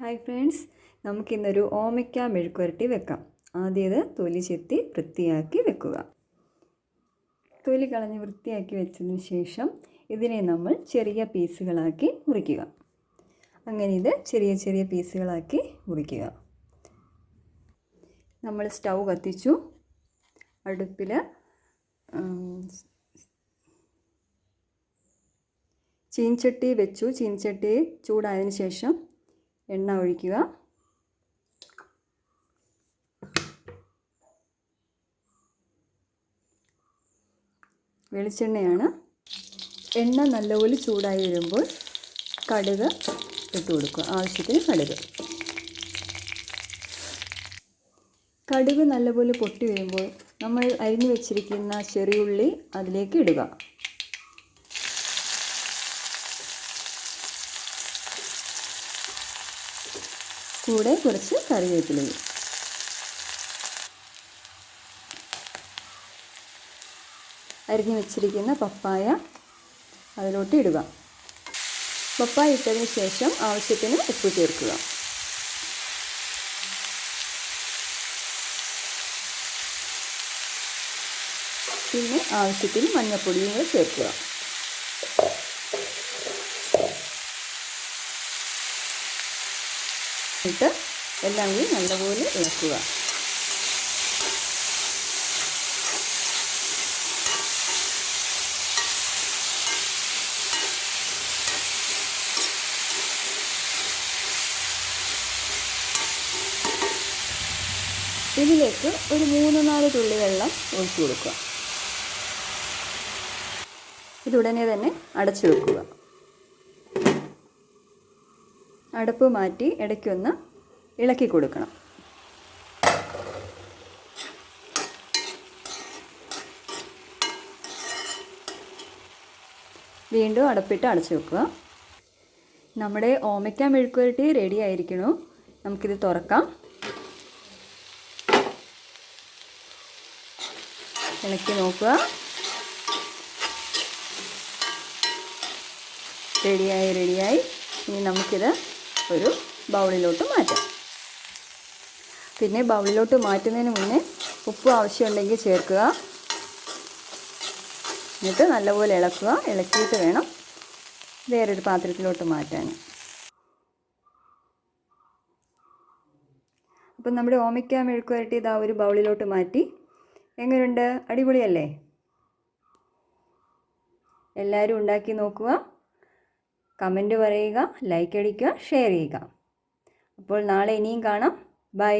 Hi friends നമുക്കിന്നൊരു ഓമയ്ക്ക മെഴുക്കുരട്ടി വെക്കാം. ആദ്യത് തൊലി ചെത്തി വൃത്തിയാക്കി വെക്കുക. തൊലി കളഞ്ഞ് വൃത്തിയാക്കി വെച്ചതിന് ശേഷം ഇതിനെ നമ്മൾ ചെറിയ പീസുകളാക്കി മുറിക്കുക. അങ്ങനെ ഇത് ചെറിയ ചെറിയ പീസുകളാക്കി മുറിക്കുക. നമ്മൾ സ്റ്റൗ കത്തിച്ചു. അടുപ്പിൽ ചീൻചട്ടി വെച്ചു. ചീൻചട്ടി ചൂടായതിന് ശേഷം എണ്ണ ഒഴിക്കുക. വെളിച്ചെണ്ണയാണ്. എണ്ണ നല്ലപോലെ ചൂടായി വരുമ്പോൾ കടുക് ഇട്ട് കൊടുക്കുക ആവശ്യത്തിന് കടുക്. കടുക് നല്ലപോലെ പൊട്ടി വരുമ്പോൾ നമ്മൾ അരിഞ്ഞു വെച്ചിരിക്കുന്ന ചെറിയുള്ളി അതിലേക്ക് ഇടുക. കൂടെ കുറച്ച് കറിവേപ്പിലയും അരിഞ്ഞു വെച്ചിരിക്കുന്ന പപ്പായ അതിലോട്ട് ഇടുക. പപ്പായ ഇട്ടതിന് ശേഷം ആവശ്യത്തിന് ഉപ്പ് ചേർക്കുക. പിന്നെ ആവശ്യത്തിന് മഞ്ഞൾപ്പൊടിയും കൂടെ ചേർക്കുക. എന്നിട്ട് എല്ലാം കൂടി നല്ലപോലെ ഇളക്കുക. ഇതിലേക്ക് ഒരു മൂന്ന് നാല് തുള്ളി വെള്ളം ഒഴിച്ചു കൊടുക്കുക. ഇതുടനെ തന്നെ അടച്ചു വെക്കുക. അടുപ്പ് മാറ്റി ഇടയ്ക്കൊന്ന് ഇളക്കി കൊടുക്കണം. വീണ്ടും അടപ്പിട്ട് അടച്ചു വെക്കുക. നമ്മുടെ ഓമയ്ക്ക മെഴുക്കുവരട്ടി റെഡി ആയിരിക്കണു. നമുക്കിത് തുറക്കാം. ഇളക്കി നോക്കുക. റെഡിയായി റെഡിയായി ഇനി നമുക്കിത് ഒരു ബൗളിലോട്ട് മാറ്റാം. പിന്നെ ബൗളിലോട്ട് മാറ്റുന്നതിന് മുന്നേ ഉപ്പ് ആവശ്യമുണ്ടെങ്കിൽ ചേർക്കുക. എന്നിട്ട് നല്ലപോലെ ഇളക്കുക. ഇളക്കിയിട്ട് വേണം വേറൊരു പാത്രത്തിലോട്ട് മാറ്റാൻ. അപ്പം നമ്മുടെ ഓമയ്ക്ക മെഴുക്ക് വരട്ടി ഇതാ ഒരു ബൗളിലോട്ട് മാറ്റി. എങ്ങനെയുണ്ട് അടിപൊളിയല്ലേ? എല്ലാവരും ഉണ്ടാക്കി നോക്കുക. കമന്റ് പറയുക ലൈക്ക് അടിക്കുക ഷെയർ ചെയ്യുക. അപ്പോൾ നാളെ ഇനിയും കാണാം. ബൈ